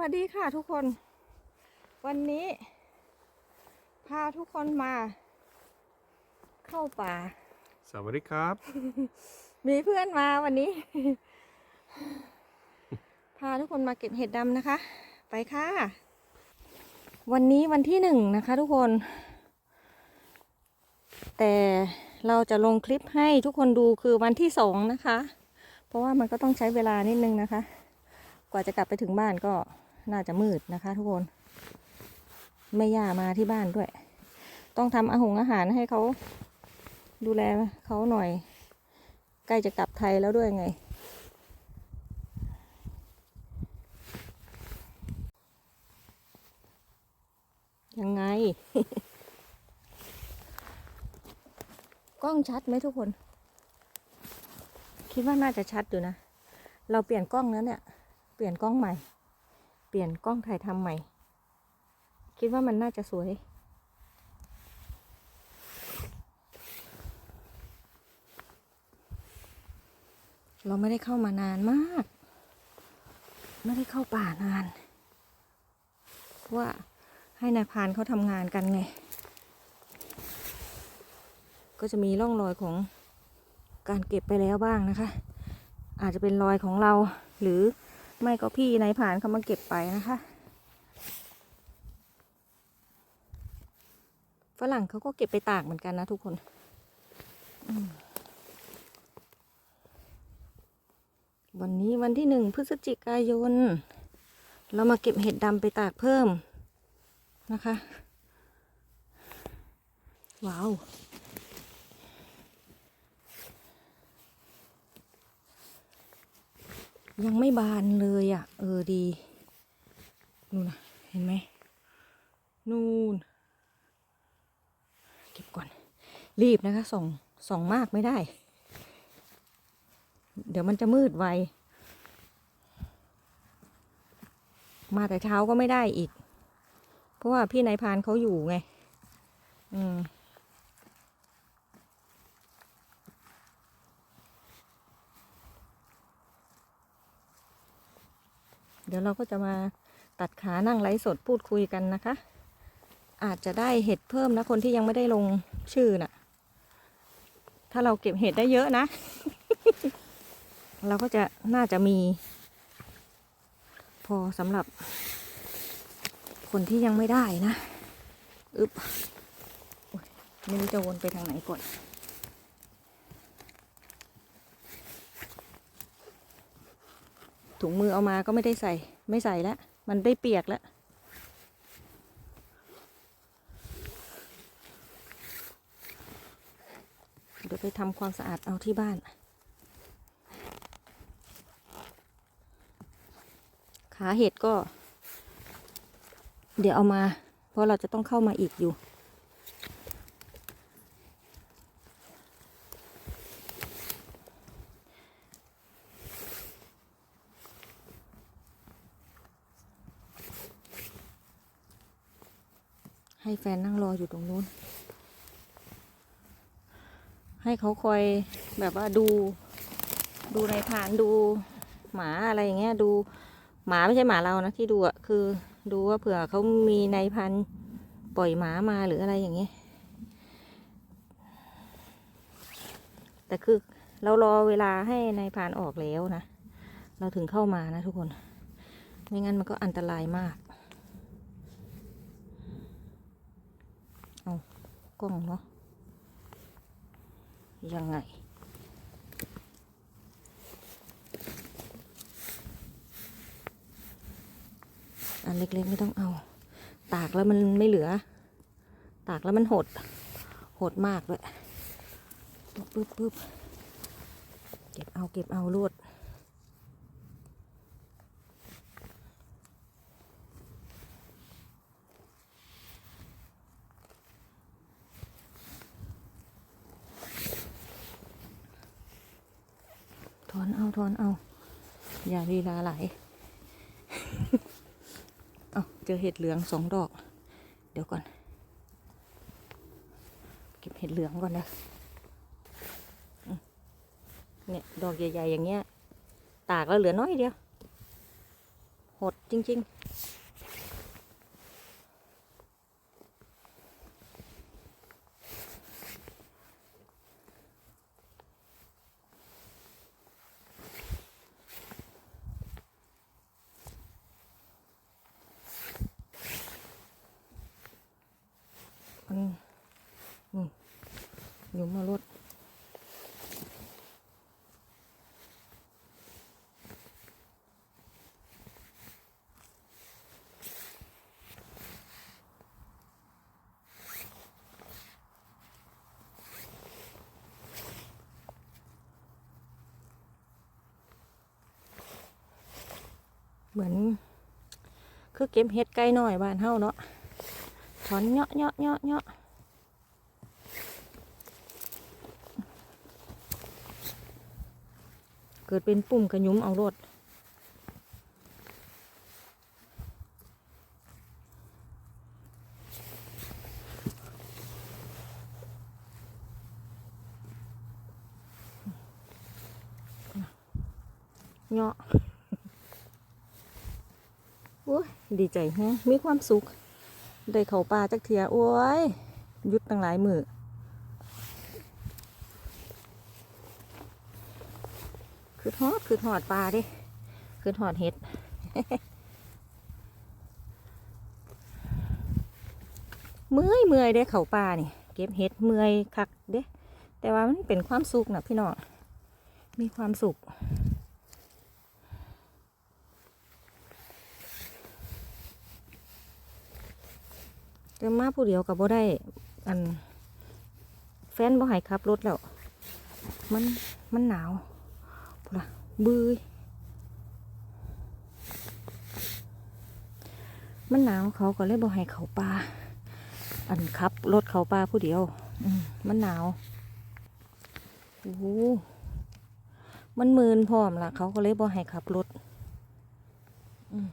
วัสดีค่ะทุกคน วันนี้ พาทุกคนมา เข้าป่า สวัสดีครับ มีเพื่อนมาวันนี้ พาทุกคนมาเก็บเห็ดดำนะคะ ไปค่ะ วันนี้วันที่หนึ่งนะคะทุกคน แต่เราจะลงคลิปให้ทุกคนดูคือวันที่สองนะคะ เพราะว่ามันก็ต้องใช้เวลานิดนึงนะคะ กว่าจะกลับไปถึงบ้านก็ น่าจะมืดนะคะ ทุกคน ไม่ย่ามาที่บ้านด้วย ต้องทำอาหงอาหารให้เขาดูแลเขาหน่อย ใกล้จะกลับไทยแล้วด้วยไง ยังไง กล้องชัดไหมทุกคน คิดว่าน่าจะชัดอยู่นะ เราเปลี่ยนกล้องแล้วเนี่ย เปลี่ยนกล้องใหม่ เปลี่ยนกล้องถ่ายทำใหม่ คิดว่ามันน่าจะสวย เราไม่ได้เข้ามานานมาก ไม่ได้เข้าป่านานเพราะว่าให้นายพานเขาทำงานกันไง ก็จะมีร่องรอยของการเก็บไปแล้วบ้างนะคะ อาจจะเป็นรอยของเราหรือ ไม่ก็พี่นายพรานเขามาเก็บไปนะคะฝรั่งเขาก็เก็บไปตากเหมือนกันนะทุกคนวันนี้วันที่หนึ่งพฤศจิกายน เรามาเก็บเห็ดดำไปตากเพิ่มนะคะ ว้าว ยังไม่บานเลยอะ เออดี นู่นนะเห็นไหม นู่น เก็บก่อน รีบนะคะส่องส่องมากไม่ได้ เดี๋ยวมันจะมืดไว มาแต่เช้าก็ไม่ได้อีก เพราะว่าพี่นายพานเขาอยู่ไง อืม เดี๋ยวเราก็จะมาตัดขานั่งไลฟ์สดพูดคุยกันนะคะ อาจจะได้เห็ดเพิ่มนะคนที่ยังไม่ได้ลงชื่อน่ะ ถ้าเราเก็บเห็ดได้เยอะนะ เราก็จะน่าจะมี พอสำหรับ คนที่ยังไม่ได้นะ อึบไม่รู้จะวนไปทางไหนก่อน ถุงมือเอามาก็ไม่ได้ใส่ ไม่ใส่แล้ว มันได้เปียกแล้วเดี๋ยวไปทำความสะอาดเอาที่บ้าน ขาเห็ดก็ เดี๋ยวเอามา เพราะเราจะต้องเข้ามาอีกอยู่ ให้แฟนนั่งรออยู่ตรงนู้น ให้เขาคอยแบบว่าดู ดูในพานดูหมาอะไรอย่างเงี้ยดูหมาไม่ใช่หมาเรานะที่ดูอะคือ ดูว่าเผื่อเขามีในพันปล่อยหมามาหรืออะไรอย่างเงี้ยแต่คือเรารอเวลาให้ในพรานออกแล้วนะ เราถึงเข้ามานะทุกคน ไม่งั้นมันก็อันตรายมาก เอากล้องเนาะยังไง อันเล็กๆไม่ต้องเอา ตากแล้วมันไม่เหลือ ตากแล้วมันหด หดมากด้วยปึ๊บปึ๊บเก็บเอาเก็บเอาลวด ทอนเอา อย่าลีลาไหล เอาเจอเห็ดเหลืองสองดอก เดี๋ยวก่อน เก็บเห็ดเหลืองก่อนนะ เนี่ยดอกใหญ่ๆอย่างเงี้ย ตากแล้วเหลือน้อยเดียว หดจริง ๆ นนี่หยุมมารถเหมือน คือเก็บเห็ดไก่น้อยบ้านเฮาเนาะ อนเนาะเนาะเนาะเนาะเกิดเป็นปุ่มกระยุ้มเอารถเนาะโอ้ยดีใจแฮะมีความสุข ได้เข้าป่าจักเทียโอ้ยยุดตั้งหลายมือคือทอดคือทอดปลาดิคือทอดเห็ดเมื่อยเมื่อยได้เข้าป่านี่เก็บเห็ดเมื่อยคักเด้แต่ว่ามันเป็นความสุขนะพี่น้องมีความสุข แต่มาผู้เดียวกับบ่ได้ อัน แฟนบ่ให้ขับรถแล้ว มันมันหนาวพูดละบืยมันหนาวเขาก็เลยบ่ให้เขาป่าอันขับรถเขาป่าผู้เดียว อืมมันหนาวโอ้โหมันมืนพร้อมละเขาก็เลยบ่ให้ขับรถ อืม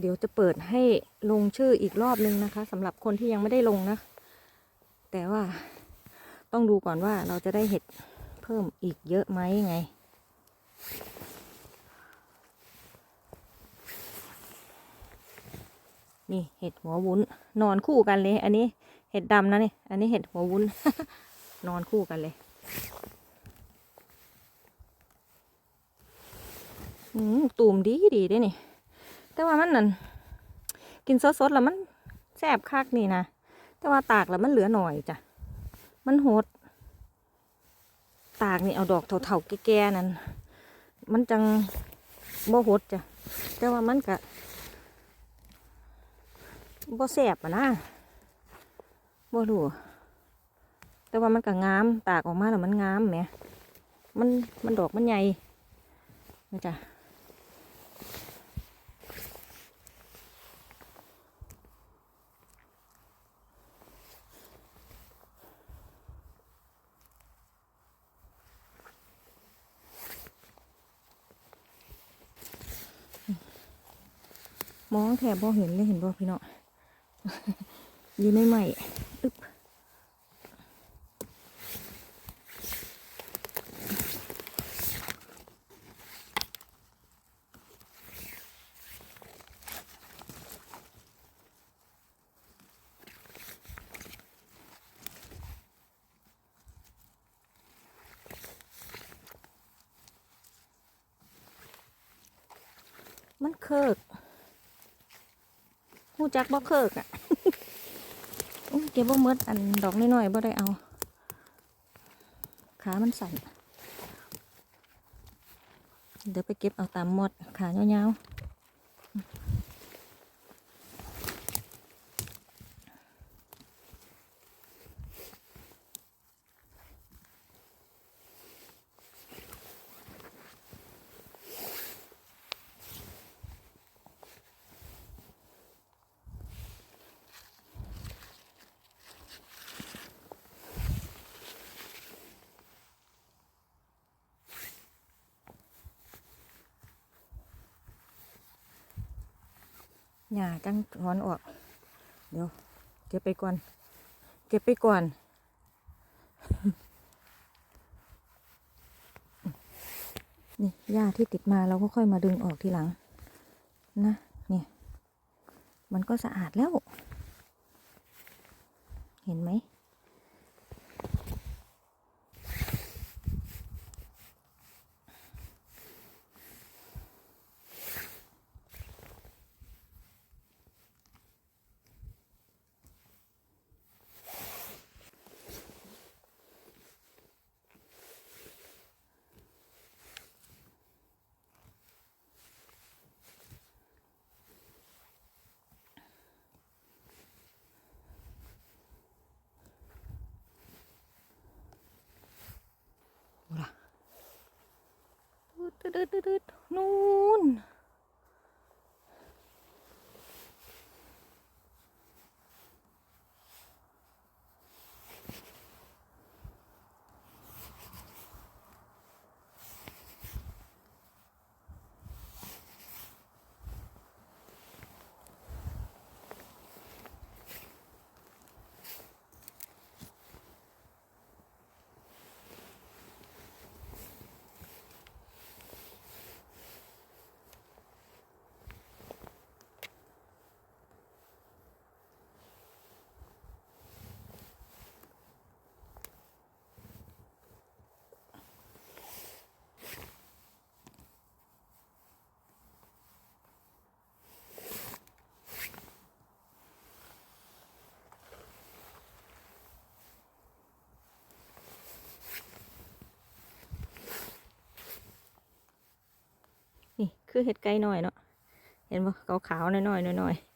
เดี๋ยวจะเปิดให้ลงชื่ออีกรอบนึงนะคะสำหรับคนที่ยังไม่ได้ลงนะ แต่ว่าต้องดูก่อนว่าเราจะได้เห็ดเพิ่มอีกเยอะไหมไง นี่เห็ดหัววุ้น นอนคู่กันเลย อันนี้เห็ดดำนะนี่ อันนี้เห็ดหัววุ้น นอนคู่กันเลยอืมตูมดีดีเด้นี่ แต่ว่ามันนั่นกินสดๆแล้วมันแซ่บคักนี่นะแต่ว่าตากแล้วมันเหลือหน่อยจ้ะมันโหด ตากนี่เอาดอกเถาๆแก่ๆนั่นมันจังบ่โหดจ้ะแต่ว่ามันกะบ่แซ่บอะนะบ่รู้แต่ว่ามันก็งาม ตากออกมาแล้วมันงามแหมมันมันดอกมันใหญ่นะจ๊ะ มองแถบบ่เห็นเลยเห็นบ่พี่เนาะอยู่ในใหม่อึ๊บมันเคิก หูจักบ่เคิกอะเก็บบ่เมดอันดอกน้อยๆบ่ได้เอา ขามันสั่นเดี๋ยวไปเก็บเอาตามหมด ขายาว หญ้าจังถอนออก เดี๋ยว เก็บไปก่อน เก็บไปก่อนนี่หญ้าที่ติดมาเราก็ค่อยมาดึงออกทีหลัง นะเนี่ยมันก็สะอาดแล้ว เห็นไหม นู่น นี่ คือเห็ดไก่หน่อยเนาะ เห็นปะขาวๆหน่อยๆหน่อยๆ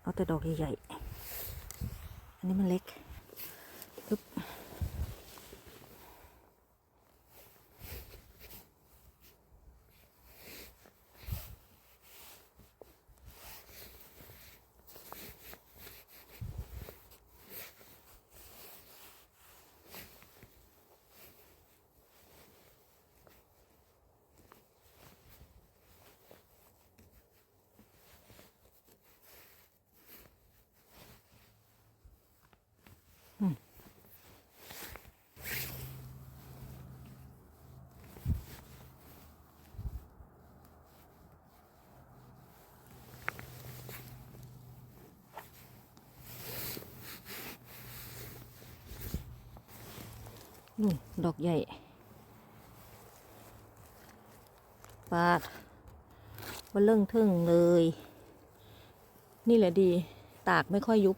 เอาแต่ดอกใหญ่ๆ อันนี้มันเล็กปึ๊บ นี่ดอกใหญ่ปาดบนเริ่งทึ่งเลย นี่แหละดี ตากไม่ค่อยยุบ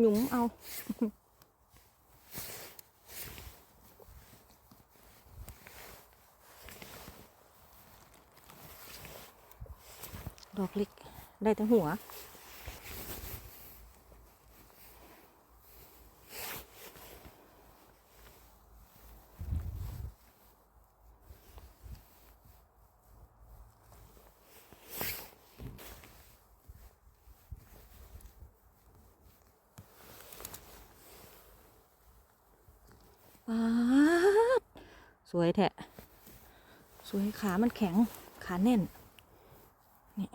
หยุมหยุมเอา ดอกเล็กได้แต่หัว วยแทะสวยขามันแข็งขาแน่นนี่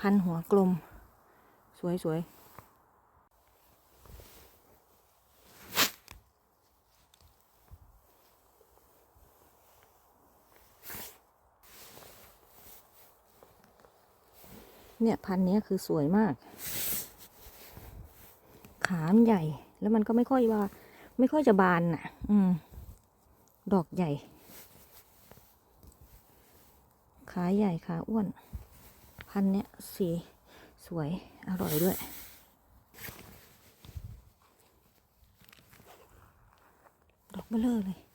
พันหัวกลม สวยสวยเนี่ยพันนี้คือสวยมาก ขามันใหญ่แล้วมันก็ไม่ค่อยว่า ไม่ค่อยจะบานน่ะ อืม ดอกใหญ่ ขาใหญ่ขาอ้วน พันเนี้ยสีสวยอร่อยด้วย ดอกเบลอเลย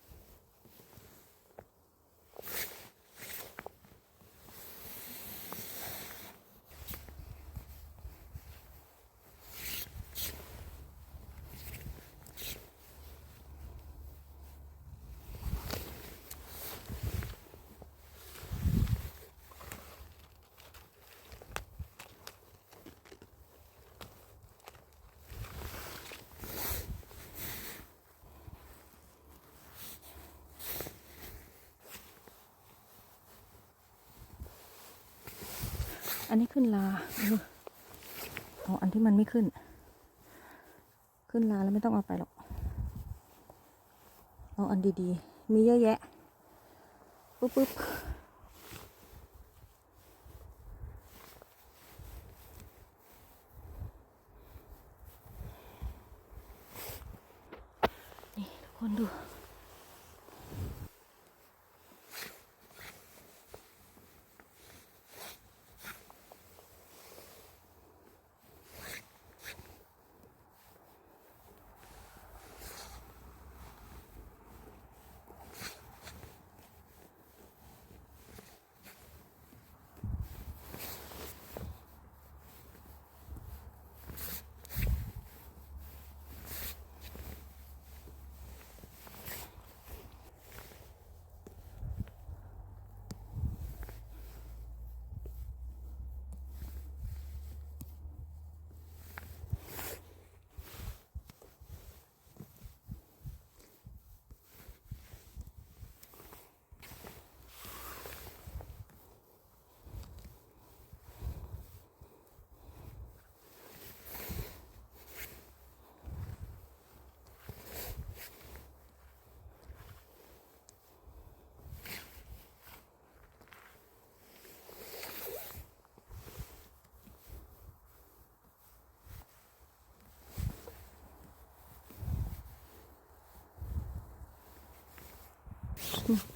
อันนี้ขึ้นลาเออเอาอันที่มันไม่ขึ้น ขึ้นลาแล้วไม่ต้องเอาไปหรอก เอาอันดีๆ มีเยอะแยะ ปุ๊บปุ๊บนี่ทุกคนดู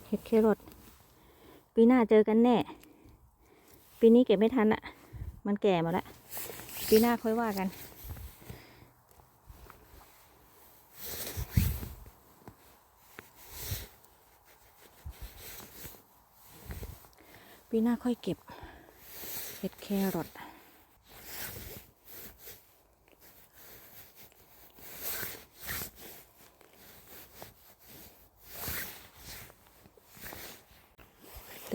เห็ดเครอทปีหน้าเจอกันแน่ ปีนี้เก็บไม่ทันอะมันแก่หมดแล้วปีหน้าค่อยว่ากันปีหน้าค่อยเก็บเห็ดแครอท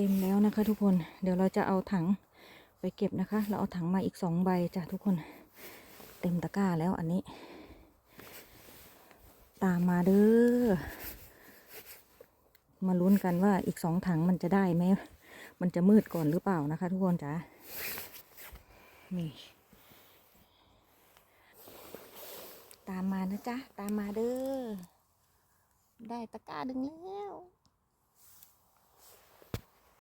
ต็มแล้วนะคะ ทุกคน เดี๋ยวเราจะเอาถังไปเก็บนะคะ เราเอาถังมาอีกสองใบจ้ะทุกคน เต็มตะกร้าแล้วอันนี้ ตามมาเด้อ มาลุ้นกันว่าอีกสองถังมันจะได้ไหม มันจะมืดก่อนหรือเปล่านะคะ ทุกคนจ้ะนี่ตามมานะจ๊ะ ตามมาเด้อ ได้ตะกร้าดึงแล้ว